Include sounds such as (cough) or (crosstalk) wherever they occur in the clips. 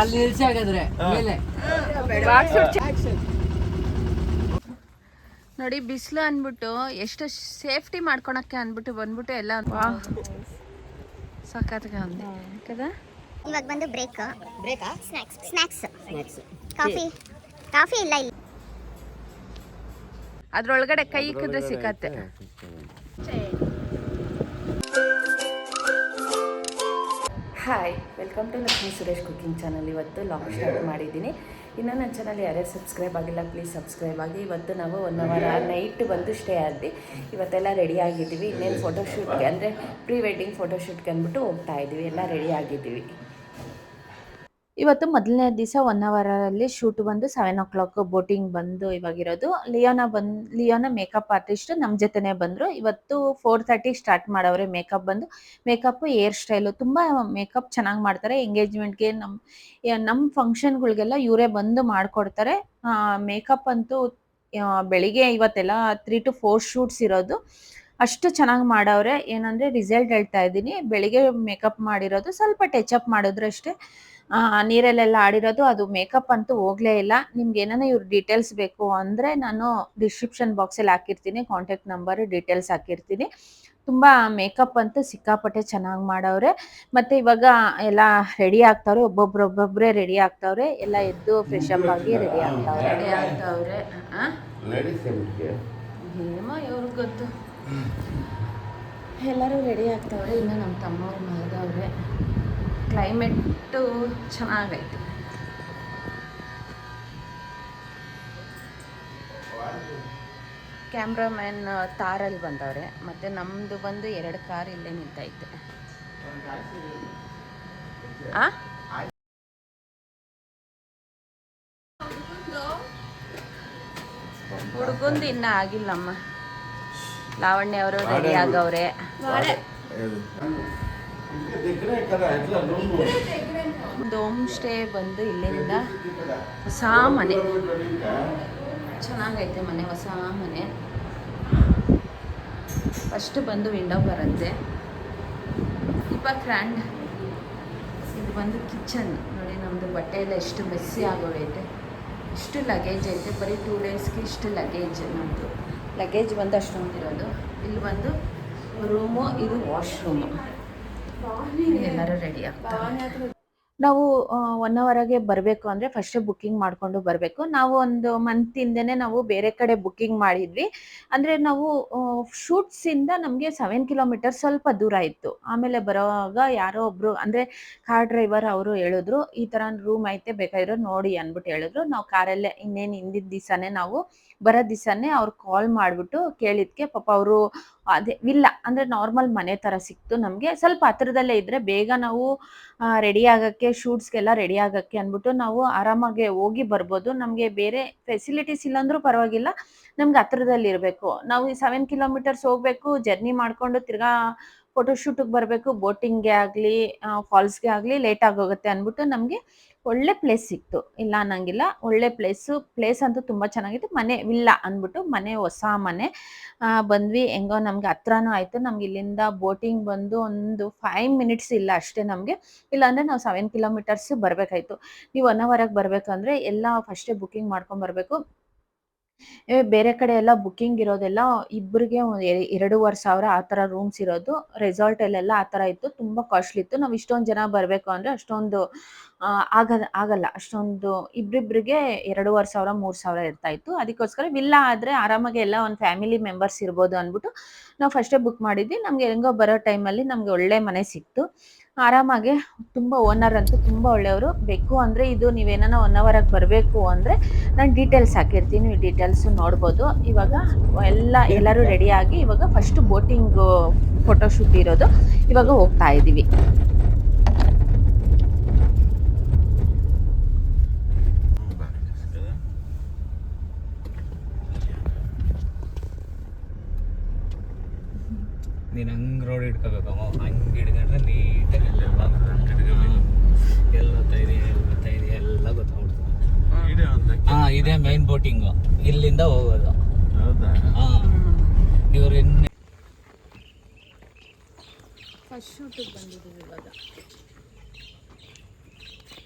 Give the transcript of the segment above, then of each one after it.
ಅಲ್ಲಿ ನಿಲ್ಸಿ ಮೇಲೆ. ನೋಡಿ ಬಿಸಿಲು ಅನ್ಬಿಟ್ಟು ಎಷ್ಟು ಸೇಫ್ಟಿ ಮಾಡ್ಕೊಳಕ್ಕೆ ಅನ್ಬಿಟ್ಟು ಬಂದ್ಬಿಟ್ಟು ಎಲ್ಲ ಸಖತ್ಗೆ ಅಂದೆ. ಕದಾ ಇವಾಗ ಬಂದು break. ಬ್ರೇಕಾ? Snacks snacks coffee. Coffee ಇಲ್ಲ ಇಲ್ಲ. ಅದ್ರೊಳಗಡೆ ಕೈ ಇಕ್ಕಿದ್ರೆ ಸಿಕ್ಕತ್ತೆ hi welcome to Lakshmi Suresh cooking channel ಇವತ್ತು ಲಾಗ್ ಸ್ಟಾರ್ಟ್ ಮಾಡಿದ್ದೀನಿ. ಇನ್ನು ನನ್ನ ಚಾನಲ್ ಯಾರ್ಯಾರು ಸಬ್ಸ್ಕ್ರೈಬ್ ಆಗಿಲ್ಲ ಪ್ಲೀಸ್ ಸಬ್ಸ್ಕ್ರೈಬ್ ಆಗಿ. ಇವತ್ತು ನಾವು ಒನ್ ಅವರ್ ನೈಟ್ ಬಂದು ಸ್ಟೇ ಆದ್ವಿ. ಇವತ್ತೆಲ್ಲ ರೆಡಿ ಆಗಿದ್ದೀವಿ. ಇನ್ನೇನು ಫೋಟೋಶೂಟ್ಗೆ ಅಂದರೆ ಪ್ರೀ ವೆಡ್ಡಿಂಗ್ ಫೋಟೋಶೂಟ್ಗೆ ಅಂದ್ಬಿಟ್ಟು ಹೋಗ್ತಾ ಇದ್ದೀವಿ. ಎಲ್ಲ ರೆಡಿ ಆಗಿದ್ದೀವಿ. ಇವತ್ತು ಮೊದಲನೇ ದಿವಸ ಒನ್ ಅವರಲ್ಲಿ ಶೂಟ್ ಬಂದು ಸೆವೆನ್ ಓ ಕ್ಲಾಕ್ ಬೋಟಿಂಗ್ ಬಂದು ಇವಾಗಿರೋದು ಲಿಯೋನ ಬಂದ್, ಲಿಯೋನ ಮೇಕಪ್ ಆರ್ಟಿಸ್ಟ್ ನಮ್ಮ ಜೊತೆನೆ ಬಂದರು. ಇವತ್ತು ಫೋರ್ ತರ್ಟಿ ಸ್ಟಾರ್ಟ್ ಮಾಡವ್ರೆ ಮೇಕಪ್ ಬಂದು. ಮೇಕಪ್ ಏರ್ ಸ್ಟೈಲು ತುಂಬ ಮೇಕಪ್ ಚೆನ್ನಾಗಿ ಮಾಡ್ತಾರೆ. ಎಂಗೇಜ್ಮೆಂಟ್ಗೆ ನಮ್ಮ ನಮ್ಮ ಫಂಕ್ಷನ್ಗಳಿಗೆಲ್ಲ ಇವರೇ ಬಂದು ಮಾಡಿಕೊಡ್ತಾರೆ. ಮೇಕಪ್ ಅಂತೂ ಬೆಳಿಗ್ಗೆ ಇವತ್ತೆಲ್ಲ ತ್ರೀ ಟು ಫೋರ್ ಶೂಟ್ಸ್ ಇರೋದು. ಅಷ್ಟು ಚೆನ್ನಾಗಿ ಮಾಡವ್ರೆ. ಏನಂದರೆ ರಿಸಲ್ಟ್ ಹೇಳ್ತಾ ಇದ್ದೀನಿ. ಬೆಳಿಗ್ಗೆ ಮೇಕಪ್ ಮಾಡಿರೋದು. ಸ್ವಲ್ಪ ಟಚ್ ಅಪ್ ಮಾಡಿದ್ರು ಅಷ್ಟೇ. ನೀರಲ್ಲೆಲ್ಲ ಆಡಿರೋದು ಅದು ಮೇಕಪ್ ಅಂತೂ ಹೋಗ್ಲೇ ಇಲ್ಲ. ನಿಮ್ಗೆ ಏನಾನ ಇವ್ರ ಡೀಟೇಲ್ಸ್ ಬೇಕು ಅಂದ್ರೆ ನಾನು ಡಿಸ್ಕ್ರಿಪ್ಷನ್ ಬಾಕ್ಸಲ್ಲಿ ಹಾಕಿರ್ತೀನಿ ಕಾಂಟ್ಯಾಕ್ಟ್ ನಂಬರ್ ಡೀಟೇಲ್ಸ್ ಹಾಕಿರ್ತೀನಿ. ತುಂಬಾ ಮೇಕಪ್ ಅಂತೂ ಸಿಕ್ಕಾಪಟ್ಟೆ ಚೆನ್ನಾಗಿ ಮಾಡವ್ರೆ. ಮತ್ತೆ ಇವಾಗ ಎಲ್ಲ ರೆಡಿ ಆಗ್ತಾವ್ರೆ ಒಬ್ಬೊಬ್ರು ಒಬ್ಬೊಬ್ಬರೇ ರೆಡಿ ಆಗ್ತಾವ್ರೆ. ಎಲ್ಲ ಎದ್ದು ಫ್ರೆಶ್ ಅಪ್ ಆಗಿ ರೆಡಿ ಆಗ್ತಾವ್ರೆ. ರೆಡಿ ಆಗ್ತಾವ್ರೆ. ಲೇಡೀಸ್ ಏನ್ಗೆ ಏನೋ ಇವ್ರಿಗೆ ಗೊತ್ತು. ಎಲ್ಲರೂ ರೆಡಿ ಆಗ್ತಾವ್ರೆ ಇನ್ನು ನಮ್ಮ ತಮ್ಮವ್ರು ಮಲಗವ್ರೆ ಕ್ಲೈಮೇಟು ಚೆನ್ನಾಗೈತೆ. ಕ್ಯಾಮ್ರಾಮ್ಯಾನ್ ತಾರಲ್ಲಿ ಬಂದವ್ರೆ. ಮತ್ತು ನಮ್ಮದು ಬಂದು ಎರಡು ಕಾರ್ ಇಲ್ಲೇ ನಿಂತೈತೆ. ಆ? ಹುಡುಗಂದು ಇನ್ನೂ ಆಗಿಲ್ಲಮ್ಮ. ಲಾವಣ್ಯ ಅವರು ರೆಡಿ ಆಗವ್ರೆ. ಒಂದು ಹೋಮ್ ಸ್ಟೇ ಬಂದು ಇಲ್ಲಿಂದ ಹೊಸ ಮನೆ. ಚೆನ್ನಾಗೈತೆ ಮನೆ, ಹೊಸ ಮನೆ. ಫಸ್ಟ್ ಬಂದು ವಿಂಡೋ ಬರುತ್ತೆ. ಇಪ್ಪ ಕ್ರ್ಯಾಂಡ್ ಇದು ಬಂದು ಕಿಚನ್ ನೋಡಿ ನಮ್ಮದು ಬಟ್ಟೆ ಎಲ್ಲ ಎಷ್ಟು ಮೆಸ್ಸಿ ಆಗೋಗೈತೆ ಇಷ್ಟು ಲಗೇಜ್ ಐತೆ. ಬರೀ ಟೂ ಡೇಸ್ಗೆ ಇಷ್ಟು ಲಗೇಜ್ ನಮ್ಮದು ಲಗೇಜ್ ಬಂದು ಅಷ್ಟೊಂದಿರೋದು. ಇಲ್ಲಿ ಬಂದು ರೂಮು ಇದು ವಾಶ್ರೂಮು ಎಲ್ಲರೂ ರೆಡಿ ಆಗ್ತಾರೆ. ನಾವು ಒನ್ ಅವರಾಗೆ ಬರಬೇಕು ಅಂದ್ರೆ ಫಸ್ಟ್ ಬುಕ್ಕಿಂಗ್ ಮಾಡ್ಕೊಂಡು ಬರಬೇಕು. ನಾವು ಒಂದು ಮಂತ್ ಇಂದನೆ ನಾವು ಬೇರೆ ಕಡೆ ಬುಕ್ಕಿಂಗ್ ಮಾಡಿದ್ವಿ. ಅಂದ್ರೆ ನಾವು ಶೂಟ್ಸ್ ಇಂದ ನಮಗೆ ಸೆವೆನ್ ಕಿಲೋಮೀಟರ್ ಸ್ವಲ್ಪ ದೂರ ಇತ್ತು. ಆಮೇಲೆ ಬರೋವಾಗ ಯಾರೋ ಒಬ್ಬರು ಅಂದ್ರೆ ಕಾರ್ ಡ್ರೈವರ್ ಅವರು ಹೇಳಿದ್ರು ಈ ತರ ರೂಮ್ ಐತೆ ಬೇಕಾಗಿರೋ ನೋಡಿ ಅಂದ್ಬಿಟ್ಟು ಹೇಳಿದ್ರು. ನಾವು ಕಾರಲ್ಲೇ ಇನ್ನೇನು ಹಿಂದಿದ್ ದಿವಸನೇ ನಾವು ಬರೋ ದಿವಸನೇ ಅವ್ರು ಕಾಲ್ ಮಾಡಿಬಿಟ್ಟು ಕೇಳಿದ್ಕೆ ಪಾಪ ಅವರು ಅದೇ ವಿಲ್ಲ ಅಂದರೆ ನಾರ್ಮಲ್ ಮನೆ ಥರ ಸಿಕ್ತು ನಮಗೆ. ಸ್ವಲ್ಪ ಹತ್ರದಲ್ಲೇ ಇದ್ದರೆ ಬೇಗ ನಾವು ರೆಡಿ ಆಗೋಕ್ಕೆ, ಶೂಟ್ಸ್ಗೆಲ್ಲ ರೆಡಿ ಆಗಕ್ಕೆ ಅಂದ್ಬಿಟ್ಟು ನಾವು ಆರಾಮಾಗಿ ಹೋಗಿ ಬರ್ಬೋದು. ನಮಗೆ ಬೇರೆ ಫೆಸಿಲಿಟೀಸ್ ಇಲ್ಲಾಂದ್ರೂ ಪರವಾಗಿಲ್ಲ. ನಮ್ಗೆ ಹತ್ರದಲ್ಲಿ ಇರಬೇಕು. ನಾವು ಈ ಸೆವೆನ್ ಕಿಲೋಮೀಟರ್ಸ್ ಹೋಗಬೇಕು ಜರ್ನಿ ಮಾಡಿಕೊಂಡು ತಿರ್ಗಾ ಫೋಟೋಶೂಟಿಗೆ ಬರಬೇಕು. ಬೋಟಿಂಗ್ಗೆ ಆಗಲಿ ಫಾಲ್ಸ್ಗೆ ಆಗಲಿ ಲೇಟ್ ಆಗೋಗುತ್ತೆ ಅಂದ್ಬಿಟ್ಟು ನಮಗೆ ಒಳ್ಳೆ ಪ್ಲೇಸ್ ಸಿಕ್ತು. ಇಲ್ಲ ಅನ್ನಂಗಿಲ್ಲ. ಒಳ್ಳೆ ಪ್ಲೇಸು ಪ್ಲೇಸ್ ಅಂತೂ ತುಂಬ ಚೆನ್ನಾಗಿತ್ತು. ಮನೆ ವಿಲ್ಲ ಅಂದ್ಬಿಟ್ಟು ಮನೆ ಹೊಸ ಮನೆ. ಬಂದ್ವಿ. ಹೆಂಗೋ ನಮ್ಗೆ ಹತ್ರನೂ ಆಯಿತು. ನಮ್ಗೆ ಇಲ್ಲಿಂದ ಬೋಟಿಂಗ್ ಬಂದು ಒಂದು ಫೈವ್ ಮಿನಿಟ್ಸ್ ಇಲ್ಲ ಅಷ್ಟೇ ನಮಗೆ. ಇಲ್ಲಾಂದರೆ ನಾವು ಸೆವೆನ್ ಕಿಲೋಮೀಟರ್ಸ್ ಬರಬೇಕಾಯ್ತು. ನೀವು ಒನ್ ಅವರಾಗಿ ಬರಬೇಕಂದ್ರೆ ಎಲ್ಲ ಫಸ್ಟೇ ಬುಕ್ಕಿಂಗ್ ಮಾಡ್ಕೊಂಬರ್ಬೇಕು ಏ, ಬೇರೆ ಕಡೆ ಎಲ್ಲ ಬುಕ್ಕಿಂಗ್ ಇರೋದೆಲ್ಲ ಇಬ್ಬರಿಗೆ ಎರಡೂವರೆ ಸಾವಿರ ಆ ಥರ ರೂಮ್ಸ್ ಇರೋದು. ರೆಸಾರ್ಟಲ್ಲೆಲ್ಲ ಆ ಥರ ಇತ್ತು. ತುಂಬ ಕಾಸ್ಟ್ಲಿ ಇತ್ತು. ನಾವು ಇಷ್ಟೊಂದು ಜನ ಬರಬೇಕು ಅಂದರೆ ಅಷ್ಟೊಂದು ಆಗ ಆಗಲ್ಲ. ಅಷ್ಟೊಂದು ಇಬ್ಬರಿಬ್ಬರಿಗೆ ಎರಡೂವರೆ ಸಾವಿರ, ಮೂರು ಸಾವಿರ ಇರ್ತಾ ಇತ್ತು. ಅದಕ್ಕೋಸ್ಕರ ವಿಲ್ಲ ಆದರೆ ಆರಾಮಾಗಿ ಎಲ್ಲ ಒಂದು ಫ್ಯಾಮಿಲಿ ಮೆಂಬರ್ಸ್ ಇರ್ಬೋದು ಅಂದ್ಬಿಟ್ಟು ನಾವು ಫಸ್ಟೇ ಬುಕ್ ಮಾಡಿದ್ವಿ. ನಮಗೆ ಹೆಂಗೋ ಬರೋ ಟೈಮಲ್ಲಿ ನಮಗೆ ಒಳ್ಳೆ ಮನೆ ಸಿಕ್ತು. ಆರಾಮಾಗಿ ತುಂಬ ಓನರ್ ಅಂತೂ ತುಂಬ ಒಳ್ಳೆಯವರು. ಬೇಕು ಅಂದರೆ ಇದು ನೀವೇನೋ ಒನ್ ಅವರಾಗಿ ಬರಬೇಕು ಅಂದರೆ ನಾನು ಡೀಟೇಲ್ಸ್ ಹಾಕಿರ್ತೀನಿ, ಈ ಡೀಟೇಲ್ಸ್ ನೋಡ್ಬೋದು. ಇವಾಗ ಎಲ್ಲ ಎಲ್ಲರೂ ರೆಡಿಯಾಗಿ ಇವಾಗ ಫಸ್ಟ್ ಬೋಟಿಂಗು ಫೋಟೋಶೂಟ್ ಇರೋದು. ಇವಾಗ ಹೋಗ್ತಾ ಇದ್ದೀವಿ ನೀನು ರೋಡ್ ಹಿಡ್ಕೋಬೇಕಮ್ಮ ಹಂಗೆ ಹಿಡ್ಕೊಂಡ್ರೆ ನೀಟಾಗಿ ಎಲ್ಲ ಎಲ್ಲ ತೈದಿ ಎಲ್ಲ ತೈದಿ ಎಲ್ಲ ಗೊತ್ತಾಗ್ಬಿಡ್ತದೆ ಹಾಂ ಇದೇ ಮೈನ್ ಬೋಟಿಂಗು ಇಲ್ಲಿಂದ ಹೋಗೋದು ಇವರು ಇನ್ನೇ ಫಸ್ಟ್ ಶೂಟಿಗೆ ಬಂದಿದ್ದೀವಿ ಇವಾಗ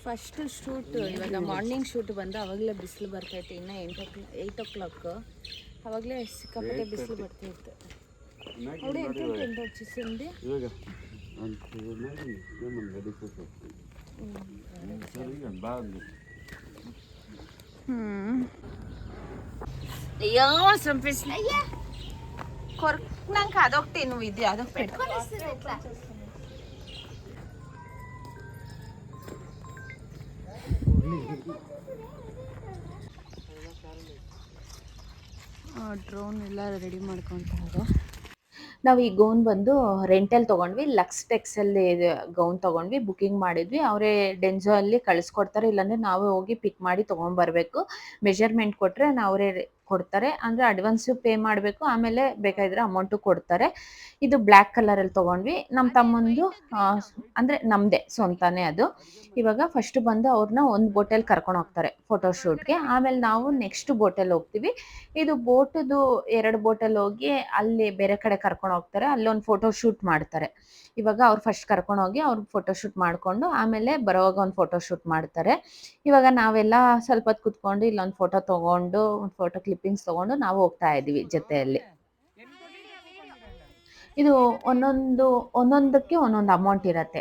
ಫಸ್ಟ್ ಶೂಟ್ ಇವಾಗ ಮಾರ್ನಿಂಗ್ ಶೂಟ್ ಬಂದು ಅವಾಗಲೇ ಬಿಸಿಲು ಬರ್ತೈತೆ ಇನ್ನು ಎಂಟು ಏಯ್ಟ್ ಓ ಕ್ಲಾಕ್ ಅವಾಗಲೇ ಸಿಕ್ಕಾಪಟ್ಟೆ ಬಿಸಿಲು ಬರ್ತೈತೆ അവിടെ എന്തുണ്ട് ചിസുണ്ട് ഇവക అయ్యో చంపేసిన అయ్యా కొరకున్నాక అదొకటి నువ్వు ఇది అదొకటి పెట్టు ಡ್ರೋನ್ ಎಲ್ಲ ರೆಡಿ ಮಾಡ್ಕೊತಾರೆ ನಾವು ಈ ಗೌನ್ ಬಂದು ರೆಂಟಲ್ಲಿ ತೊಗೊಂಡ್ವಿ ಲಕ್ಸ್ ಟೆಕ್ಸಲ್ಲಿ ಗೌನ್ ತೊಗೊಂಡ್ವಿ ಬುಕಿಂಗ್ ಮಾಡಿದ್ವಿ. ಅವರೇ ಡೆಂಜೋ ಅಲ್ಲಿ ಕಳಿಸ್ಕೊಡ್ತಾರೆ, ಇಲ್ಲಾಂದರೆ ನಾವೇ ಹೋಗಿ ಪಿಕ್ ಮಾಡಿ ತೊಗೊಂಡ್ಬರ್ಬೇಕು ಮೆಜರ್ಮೆಂಟ್ ಕೊಟ್ಟರೆ ಅವರೇ ಕೊಡ್ತಾರೆ. ಅಂದರೆ ಅಡ್ವಾನ್ಸು ಪೇ ಮಾಡಬೇಕು ಆಮೇಲೆ ಬೇಕಾದ್ರೆ ಅಮೌಂಟು ಕೊಡ್ತಾರೆ. ಇದು ಬ್ಲ್ಯಾಕ್ ಕಲರಲ್ಲಿ ತೊಗೊಂಡ್ವಿ. ನಮ್ಮ ತಮ್ಮಂದು ಅಂದ್ರೆ ನಮ್ಮದೇ ಸ್ವಂತನೇ ಅದು. ಇವಾಗ ಫಸ್ಟ್ ಬಂದು ಅವ್ರನ್ನ ಒಂದು ಬೋಟಲ್ ಕರ್ಕೊಂಡು ಹೋಗ್ತಾರೆ ಫೋಟೋಶೂಟ್ಗೆ ಆಮೇಲೆ ನಾವು ನೆಕ್ಸ್ಟ್ ಬೋಟೆಲ್ ಹೋಗ್ತೀವಿ. ಇದು ಬೋಟದು ಎರಡು ಬೋಟಲ್ ಹೋಗಿ ಅಲ್ಲಿ ಬೇರೆ ಕಡೆ ಕರ್ಕೊಂಡು ಹೋಗ್ತಾರೆ. ಅಲ್ಲೊಂದು ಫೋಟೋ ಶೂಟ್ ಮಾಡ್ತಾರೆ. ಇವಾಗ ಅವ್ರು ಫಸ್ಟ್ ಕರ್ಕೊಂಡು ಹೋಗಿ ಅವ್ರು ಫೋಟೋಶೂಟ್ ಮಾಡಿಕೊಂಡು ಆಮೇಲೆ ಬರೋವಾಗ ಒಂದು ಫೋಟೋಶೂಟ್ ಮಾಡ್ತಾರೆ. ಇವಾಗ ನಾವೆಲ್ಲ ಸ್ವಲ್ಪ ಹೊತ್ತು ಕುತ್ಕೊಂಡು ಇಲ್ಲೊಂದು ಫೋಟೋ ತೊಗೊಂಡು ಒಂದು ಫೋಟೋ ಕ್ಲಿಪ್ಪಿಂಗ್ಸ್ ತೊಗೊಂಡು ನಾವು ಹೋಗ್ತಾ ಇದ್ದೀವಿ ಜೊತೆಯಲ್ಲಿ. ಇದು ಒಂದೊಂದು, ಒಂದೊಂದಕ್ಕೆ ಒಂದೊಂದು ಅಮೌಂಟ್ ಇರುತ್ತೆ.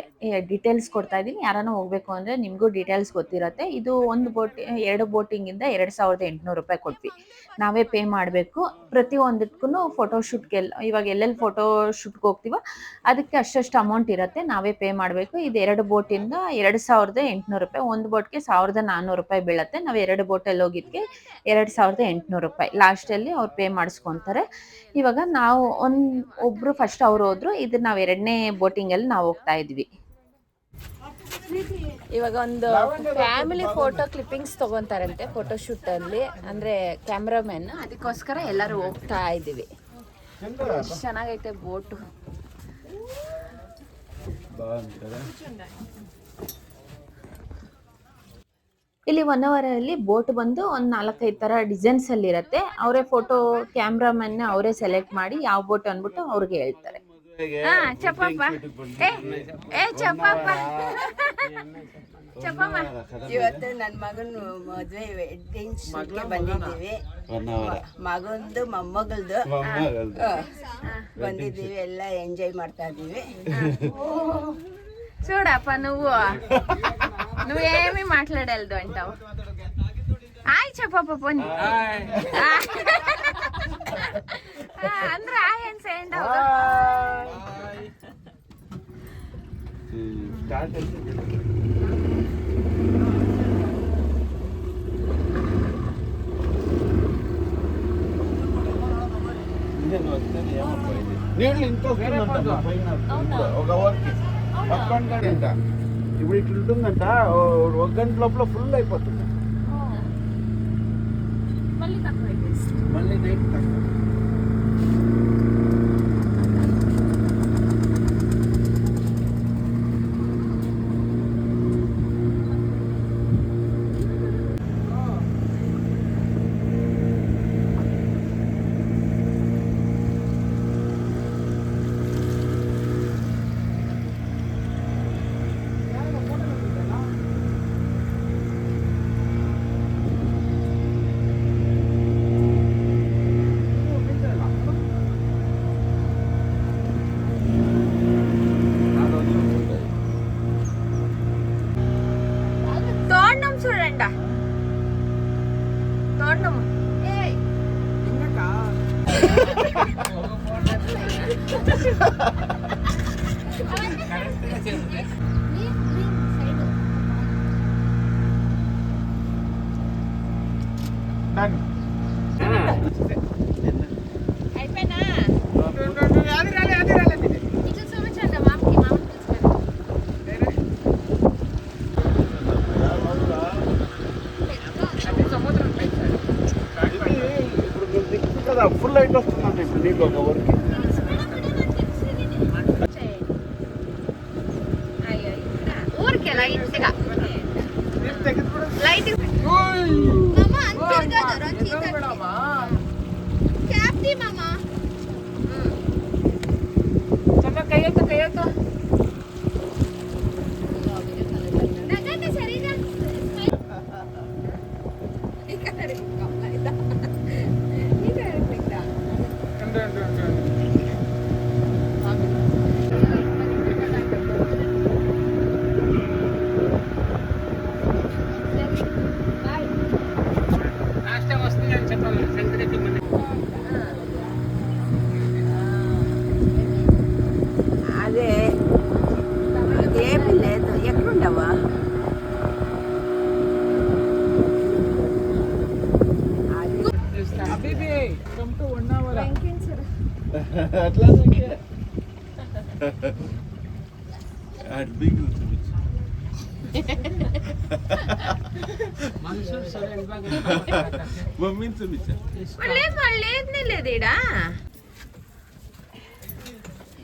ಡೀಟೇಲ್ಸ್ ಕೊಡ್ತಾ ಇದ್ದೀನಿ. ಯಾರನ್ನ ಹೋಗ್ಬೇಕು ಅಂದರೆ ನಿಮಗೂ ಡೀಟೇಲ್ಸ್ ಗೊತ್ತಿರುತ್ತೆ. ಇದು ಒಂದು ಬೋಟ್, ಎರಡು ಬೋಟಿಂಗಿಂದ ಎರಡು ಸಾವಿರದ ಎಂಟುನೂರು ರೂಪಾಯಿ ಕೊಟ್ವಿ. ನಾವೇ ಪೇ ಮಾಡಬೇಕು. ಶೂಟ್ ಫೋಟೋಶೂಟ್ಗೆಲ್ಲ ಇವಾಗ ಎಲ್ಲೆಲ್ಲಿ ಫೋಟೋ ಶೂಟ್ಗೆ ಹೋಗ್ತೀವೋ ಅದಕ್ಕೆ ಅಷ್ಟಷ್ಟು ಅಮೌಂಟ್ ಇರುತ್ತೆ. ನಾವೇ ಪೇ ಮಾಡಬೇಕು. ಇದು ಎರಡು ಬೋಟಿಂದ ಎರಡು ಸಾವಿರದ ಎಂಟುನೂರು ರೂಪಾಯಿ. ಒಂದು ಬೋಟ್ಗೆ ಸಾವಿರದ ನಾನ್ನೂರು ರೂಪಾಯಿ ಬೀಳುತ್ತೆ. ನಾವು ಎರಡು ಬೋಟಲ್ಲಿ ಹೋಗಿದ್ದಕ್ಕೆ ಎರಡು ಸಾವಿರದ ಎಂಟುನೂರು ರೂಪಾಯಿ. ಲಾಸ್ಟಲ್ಲಿ ಅವ್ರು ಪೇ ಮಾಡಿಸ್ಕೊತಾರೆ. ಇವಾಗ ನಾವು ಒಂದು ಒಬ್ಬರು ಫಸ್ಟ್ ಅವ್ರು ಹೋದ್ರು ಇದು ನಾವು ಎರಡನೇ ಬೋಟಿಂಗಲ್ಲಿ ನಾವು ಹೋಗ್ತಾ ಇದ್ವಿ. ಇವಾಗ ಒಂದು ಫ್ಯಾಮಿಲಿ ಫೋಟೋ ಕ್ಲಿಪ್ಪಿಂಗ್ಸ್ ತಗೊಂತಾರಂತೆ ಫೋಟೋ ಶೂಟ್ ಅಲ್ಲಿ ಅಂದ್ರೆ ಕ್ಯಾಮ್ರಾಮನ್. ಅದಕ್ಕೋಸ್ಕರ ಎಲ್ಲರೂ ಹೋಗ್ತಾ ಇದ್ದೀವಿ. ಎಷ್ಟು ಚೆನ್ನಾಗೈತೆ ಬೋಟು. ಇಲ್ಲಿ ಒನ್ ಅವರಲ್ಲಿ ಬೋಟ್ ಬಂದು ಒಂದು ನಾಲ್ಕೈದು ಥರ ಡಿಸೈನ್ಸ್ ಅಲ್ಲಿ ಇರುತ್ತೆ ಅವರೇ ಫೋಟೋ ಕ್ಯಾಮ್ರಾಮನ್ ಅವರೇ ಸೆಲೆಕ್ಟ್ ಮಾಡಿ ಯಾವ ಬೋಟ್ ಅಂದ್ಬಿಟ್ಟು ಅವ್ರಿಗೆ ಹೇಳ್ತಾರೆ ಹಾ ಚಪ್ಪಪ್ಪ ಏ ಏ (laughs) ಚಪ್ಪಪ್ಪ ಚಪ್ಪಮ್ಮ ಇವತ್ತು ನನ್ನ ಮಗನ ಮದುವೆ ವೆಡ್ಡಿಂಗ್ ಶೂಟ್ಗೆ ಬಂದಿದ್ದೀವಿ ಒನ್ ಅವರ್ ಮಗಂದು ಮೊಮ್ಮಗಳ್ದು ಮೊಮ್ಮಗಳ್ದು. ಆ, ಬಂದಿದ್ದೀವಿ ಎಲ್ಲ ಎಂಜಾಯ್ ಮಾಡ್ತಾ ಇದ್ದೀವಿ చూడప్ప (laughs) నువ్వు (laughs) నువ్వేమి మాట్లాడలేదు అంటావు. హాయ్ చెప్ప పోనీ. అందరూ హాయ్ అని చేయండి ఇంత ఒక వర్క్. అక్కడ ఇప్పుడు ఇట్లా ఉంటుందంట ఒక గంట లోపల ఫుల్ అయిపోతుంది. మళ్ళీ నైట్ తక్కువ. ด้า okay Atlas (laughs) okay.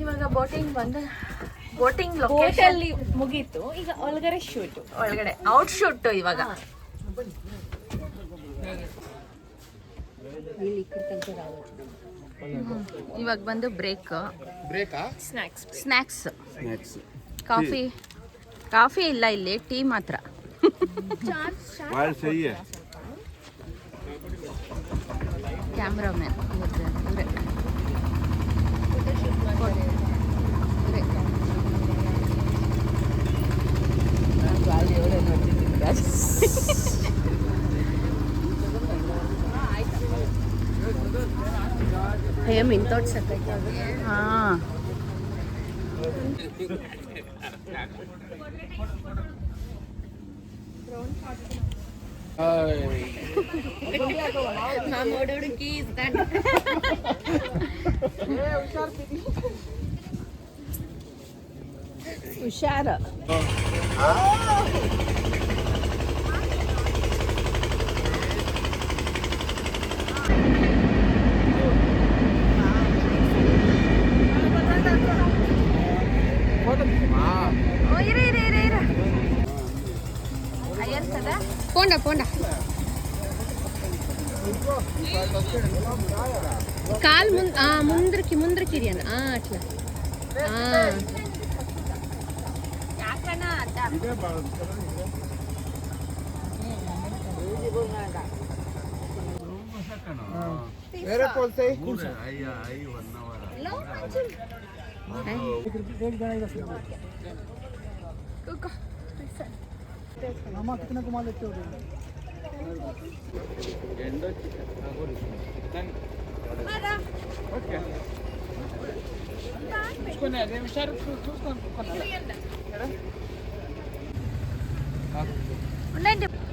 ಇವಾಗ ಬೋಟಿಂಗ್ ಬಂದ ಬೋಟಿಂಗ್ ಲೊಕೇಟಲ್ಲಿ ಮುಗೀತು. ಈಗ ಒಳಗಡೆ ಶೂಟ್ ಒಳಗಡೆ ಔಟ್ ಶೂಟ್ ಇವಾಗ. ಇಲ್ಲಿ ಇವಾಗ ಬಂದು break. Snacks snacks snacks coffee. Coffee ಇಲ್ಲ ಇಲ್ಲಿ ಟೀ ಮಾತ್ರ. ಭಾಳ ಸಹಿ ಕ್ಯಾಮ್ರಾಮ್ಯಾನ್ ಇವರೇ. ಏಮ್ ಇಂಥೋಟ್ (laughs) భయం ఇంతో మా మూడుకి ఇస్తాను హుషారు போண்டா போண்டா ಕಾಲ್ ಮುಂದ್ ಆ ಮುಂದ್ರಕಿ ಮುಂದ್ರಕಿರಿ ಅನ್ನ ಆ ಅಟ್ಲ ಬೇರೆ ಕೋಲ್ಸೈ ಅಯ್ಯ ಐ ಒನ್ ಅವರ್ వేరే పోల్తే అయ్యా అయ్యి one hour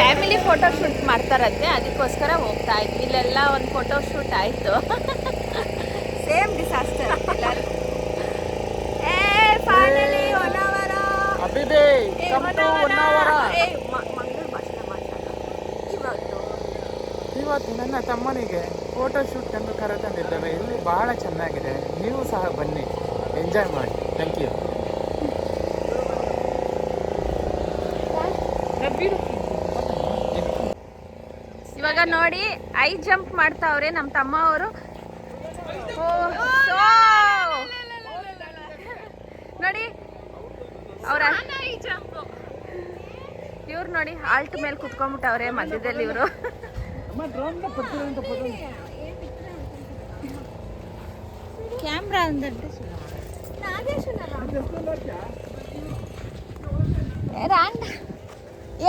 family photo shoot ಮಾಡ್ತಾರಂತೆ ಅದಕ್ಕೋಸ್ಕರ ಹೋಗ್ತಾ ಇದ್ವಿ. ಇಲ್ಲೆಲ್ಲ ಒಂದು ಫೋಟೋ ಶೂಟ್ ಆಯಿತು. ಸೇಮ್ ಡಿಸಾಸ್ಟರ್ ಇವತ್ತು. ನನ್ನ ತಮ್ಮನಿಗೆ ಫೋಟೋ ಶೂಟ್ ಅನ್ನು ಕರೆತಂದಿದ್ದೇವೆ. ಇಲ್ಲಿ ಬಹಳ ಚೆನ್ನಾಗಿದೆ. ನೀವು ಸಹ ಬನ್ನಿ. ಎಂಜಾಯ್ ಮಾಡಿ. ಥ್ಯಾಂಕ್ ಯು ನೋಡಿ, ಐ ಜಂಪ್ ಮಾಡ್ತಾವ್ರೆ ನಮ್ಮ ತಮ್ಮ ಅವರು. ನೋಡಿ, ಅವ್ರ ಇವ್ರು ನೋಡಿ, ಆಲ್ಟ್ ಮೇಲೆ ಕುತ್ಕೊಂಡ್ಬಿಟ್ಟವ್ರೆ ಮಧ್ಯದಲ್ಲಿ ಇವರು. ಕ್ಯಾಮ್ರಾ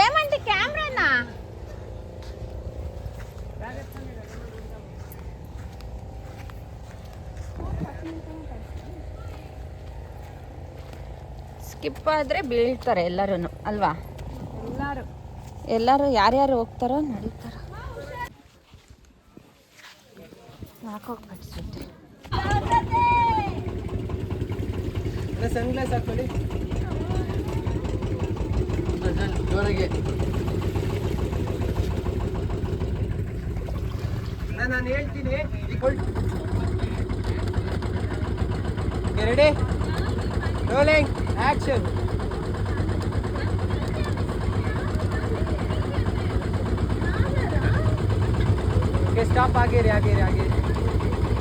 ఏమంటే కెమెరానా ಸ್ಕಿಪ್ ಆದ್ರೆ ಬೀಳ್ತಾರೆ ಎಲ್ಲರೂ ಅಲ್ವಾ? ಎಲ್ಲರೂ. ಯಾರ್ಯಾರು ಹೋಗ್ತಾರೋ ನಡೀತಾರ. ಯಾಕೋಗ್ಬೇಡಿ ಜೊತೆ ಸನ್ಗ್ಲಾಸ್ ಹಾಕೊಳ್ಳಿ. ಜೋರಾಗಿ. ನಾನು ಹೇಳ್ತೀನಿ ready rolling action okay stop ಆಗಿರಿ ಆಗಿರಿ ಆಗಿರಿ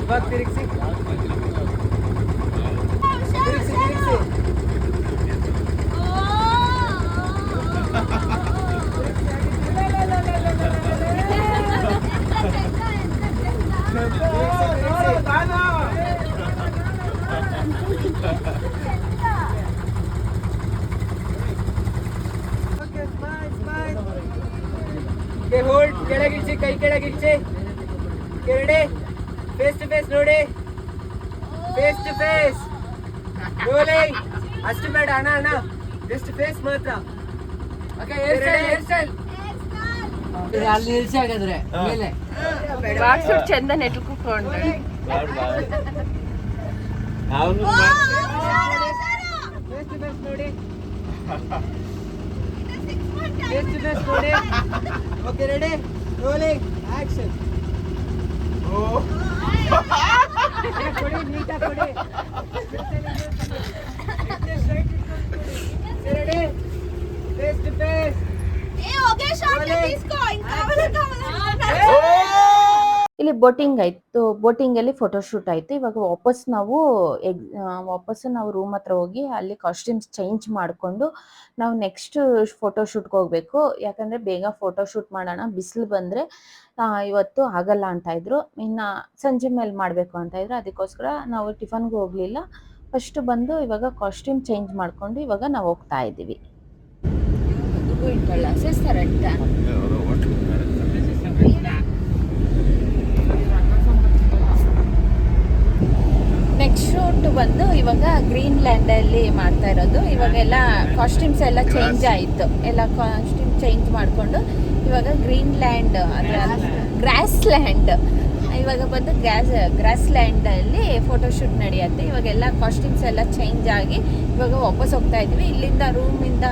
ಇವಾಗ ತಿರುಗಿಸಿ ತಿರುಗಿಸಿ ಕೆಳಗಿಳಿಸಿ ಕೈ ಕೆಳಗಿಳಿಸಿ ಕೆರಡೆ ಫೇಸ್ ಟು ಫೇಸ್ ನೋಡಿ. ಫೇಸ್ ಟು ಫೇಸ್ ರೋಲಿಂಗ್ ಅಷ್ಟು ಬೇಡ ಅಣ್ಣ ಅಣ್ಣ. ಜಸ್ಟ್ ಫೇಸ್ ಮಾತ್ರ. Okay hair style hair style ಅಲ್ಲಿ ನಿಲ್ಸಿ ಹಾಗಾದ್ರೆ ಮೇಲೆ. ಬಾಕ್ಸ್ ಚಂದ ನೆಟ್ಟು ಕೂತ್ಕೊಂಡು ಅವನು ಫೇಸ್ ಟು ಫೇಸ್ ನೋಡಿ. ಫೇಸ್ ಟು ಫೇಸ್ ನೋಡಿ. ಓಕೆ ರೆಡಿ ರೋಲಿಂಗ್ ಆಕ್ಷನ್ ಇಲ್ಲಿ ಬೋಟಿಂಗ್ ಆಯ್ತು. ಬೋಟಿಂಗ್ ಅಲ್ಲಿ ಫೋಟೋಶೂಟ್ ಆಯ್ತು. ಇವಾಗ ವಾಪಸ್ ನಾವು ಎಗ್ ವಾಪಸ್ ನಾವು ರೂಮ್ ಹತ್ರ ಹೋಗಿ ಅಲ್ಲಿ ಕಾಸ್ಟ್ಯೂಮ್ಸ್ ಚೇಂಜ್ ಮಾಡಿಕೊಂಡು ನಾವು ನೆಕ್ಸ್ಟ್ ಫೋಟೋಶೂಟ್ಗೆ ಹೋಗ್ಬೇಕು. ಯಾಕಂದ್ರೆ ಬೇಗ ಫೋಟೋಶೂಟ್ ಮಾಡೋಣ. ಬಿಸಿಲು ಬಂದ್ರೆ ಇವತ್ತು ಆಗಲ್ಲ ಅಂತ ಇದ್ರು. ಇನ್ನ ಸಂಜೆ ಮೇಲೆ ಮಾಡಬೇಕು ಅಂತ ಇದ್ರು. ಅದಕ್ಕೋಸ್ಕರ ನಾವು ಟಿಫನ್ಗೆ ಹೋಗ್ಲಿಲ್ಲ. ಫಸ್ಟ್ ಬಂದು ಇವಾಗ ಕಾಸ್ಟ್ಯೂಮ್ ಚೇಂಜ್ ಮಾಡ್ಕೊಂಡು ಇವಾಗ ನಾವು ಹೋಗ್ತಾ ಇದ್ದೀವಿ. ನೆಕ್ಸ್ಟ್ ಶೂಟ್ ಬಂದು ಇವಾಗ ಗ್ರೀನ್ ಲ್ಯಾಂಡ್ ಅಲ್ಲಿ ಮಾಡ್ತಾ ಇರೋದು. ಇವಾಗೆಲ್ಲ ಕಾಸ್ಟ್ಯೂಮ್ಸ್ ಎಲ್ಲ ಚೇಂಜ್ ಆಯಿತು. ಎಲ್ಲ ಕಾಸ್ಟ್ಯೂಮ್ ಚೇಂಜ್ ಮಾಡಿಕೊಂಡು ಇವಾಗ ಗ್ರೀನ್ ಲ್ಯಾಂಡ್ ಗ್ರಾಸ್ ಲ್ಯಾಂಡ್ ಇವಾಗ ಬಂದು ಗ್ರಾಸ್ ಗ್ರಾಸ್ ಲ್ಯಾಂಡ್ ಅಲ್ಲಿ ಫೋಟೋಶೂಟ್ ನಡೆಯುತ್ತೆ. ಇವಾಗ ಎಲ್ಲ ಕಾಸ್ಟ್ಯೂಮ್ಸ್ ಎಲ್ಲ ಚೇಂಜ್ ಆಗಿ ಇವಾಗ ವಾಪಸ್ ಹೋಗ್ತಾ ಇದೀವಿ ಇಲ್ಲಿಂದ ರೂಮಿಂದ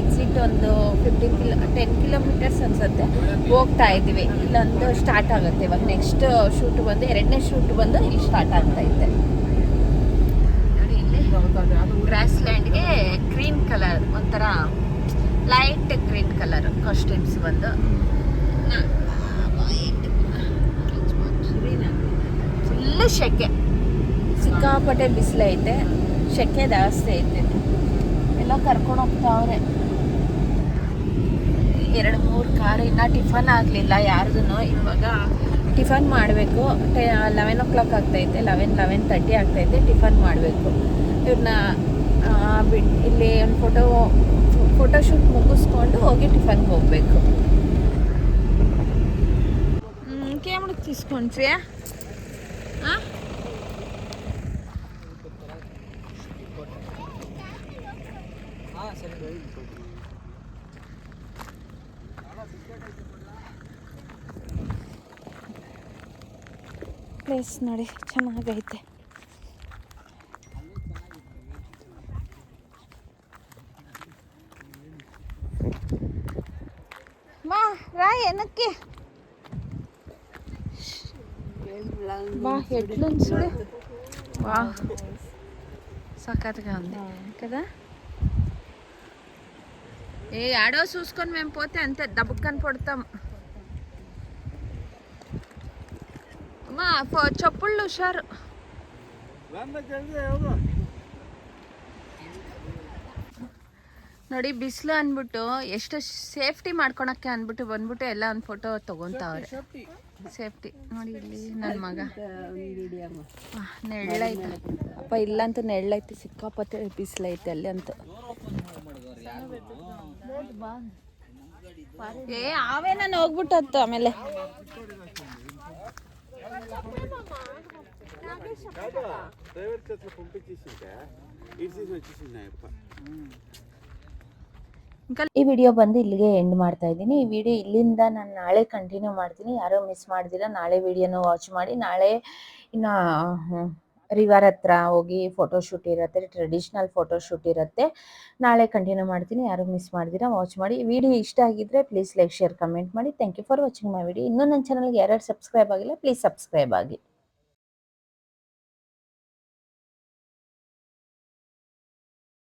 ಎಕ್ಸಿಟ್ ಒಂದು ಫಿಫ್ಟೀನ್ ಕಿಲೋ ಟೆನ್ ಕಿಲೋಮೀಟರ್ಸ್ ಅನ್ಸುತ್ತೆ. ಹೋಗ್ತಾ ಇದೀವಿ ಇಲ್ಲೊಂದು ಸ್ಟಾರ್ಟ್ ಆಗುತ್ತೆ. ಇವಾಗ ನೆಕ್ಸ್ಟ್ ಶೂಟ್ ಬಂದು, ಎರಡನೇ ಶೂಟ್ ಬಂದು ಇಲ್ಲಿ ಸ್ಟಾರ್ಟ್ ಆಗ್ತಾ ಇದೆ. ಗ್ರಾಸ್ ಲ್ಯಾಂಡ್ಗೆ ಗ್ರೀನ್ ಕಲರ್ ಒಂಥರ ಲೈಟ್ ಗ್ರೀನ್ ಕಲರ್ ಕಾಸ್ಟ್ಯೂಮ್ಸ್ ಬಂದು. ಫುಲ್ ಶೆಕೆ. ಸಿಕ್ಕಾಪಟ್ಟೆ ಬಿಸಿಲೈತೆ ಶೆಕೆ ಜಾಸ್ತಿ ಐತೆ. ಎಲ್ಲ ಕರ್ಕೊಂಡು ಹೋಗ್ತಾವ್ರೆ ಎರಡು ಮೂರು ಕಾರ್ ಇನ್ನ ಟಿಫನ್ ಆಗಲಿಲ್ಲ ಯಾರ್ದು ಇವಾಗ ಟಿಫನ್ ಮಾಡಬೇಕು. ಲೆವೆನ್ ಓ ಕ್ಲಾಕ್ ಆಗ್ತೈತೆ. ಲೆವೆನ್ ಲೆವೆನ್ ತರ್ಟಿ ಆಗ್ತೈತೆ. ಟಿಫನ್ ಮಾಡಬೇಕು. ಇವ್ರನ್ನ ಬಿಟ್ಟು ಇಲ್ಲಿ ಒಂದು ಫೋಟೋ ಫೋಟೋಶೂಟ್ ಮುಗಿಸ್ಕೊಂಡು ಹೋಗಿ ಟಿಫನ್ಗೆ ಹೋಗಬೇಕು ಕ್ಯಾಮ್ರಾಗೆ ತೀಸ್ಕೊಂಡ್ರಿ ಹಾಂ ಪ್ಲೇಸ್ ನೋಡಿ ಚೆನ್ನಾಗೈತೆ వెనక్కి. బా ఎట్లుంది చూడు. వా. సఖత్గా ఉంది. కదా? ఏ ఆడో చూసుకొని మేము పోతే అంతే దబ్బుక్కని పడతాం అమ్మా ఫో- చెప్పుళ్ళు హుషారు. ನೋಡಿ ಬಿಸಿಲು ಅಂದ್ಬಿಟ್ಟು ಎಷ್ಟು ಸೇಫ್ಟಿ ಮಾಡ್ಕೊಳಕ್ಕೆ ಅಂದ್ಬಿಟ್ಟು ಬಂದ್ಬಿಟ್ಟು ಎಲ್ಲ ಒಂದು ಫೋಟೋ ತಗೊಂತಾವ್ರೆ ಸೇಫ್ಟಿ ನೋಡಿ ಇಲ್ಲಿ ನನ್ನ ಮಗ ಆ, ನೆಳ್ಳೈತೆ ಅಪ್ಪ ಇಲ್ಲಂತೂ ನೆಳ್ಳೈತೆ ಸಿಕ್ಕಾಪಟ್ಟೆ ಬಿಸಿಲೈತೆ ಅಲ್ಲಿ ಅಂತೂ ఏ ఆవేనని ಹೋಗ್ಬಿಟ್ಟತ್ತು ಆಮೇಲೆ డ్రైవర్ చేతిలో పంపించేసింటే ఇటు వచ్చేసింది అప్ప ಈ ವಿಡಿಯೋ ಬಂದು ಇಲ್ಲಿಗೆ ಎಂಡ್ ಮಾಡ್ತಾ ಇದ್ದೀನಿ. ಈ ವಿಡಿಯೋ ಇಲ್ಲಿಂದ ನಾನು ನಾಳೆ ಕಂಟಿನ್ಯೂ ಮಾಡ್ತೀನಿ. ಯಾರೋ ಮಿಸ್ ಮಾಡಿದಿರ ನಾಳೆ ವಿಡಿಯೋನ ವಾಚ್ ಮಾಡಿ, ನಾಳೆ ಇನ್ನು ರಿವರ್ ಹತ್ರ ಹೋಗಿ ಫೋಟೋಶೂಟ್ ಇರುತ್ತೆ ಟ್ರೆಡಿಷ್ನಲ್ ಫೋಟೋಶೂಟ್ ಇರುತ್ತೆ. ನಾಳೆ ಕಂಟಿನ್ಯೂ ಮಾಡ್ತೀನಿ. ಯಾರು ಮಿಸ್ ಮಾಡಿದಿರ ವಾಚ್ ಮಾಡಿ. ವಿಡಿಯೋ ಇಷ್ಟ ಆಗಿದ್ರೆ ಪ್ಲೀಸ್ ಲೈಕ್ ಶೇರ್ ಕಮೆಂಟ್ ಮಾಡಿ. Thank you for watching my video ಇನ್ನೂ ನನ್ನ ಚಾನಲ್ಗೆ ಯಾರ್ಯಾರು ಸಬ್ಸ್ಕ್ರೈಬ್ ಆಗಿಲ್ಲ ಪ್ಲೀಸ್ ಸಬ್ಸ್ಕ್ರೈಬ್ ಆಗಿ.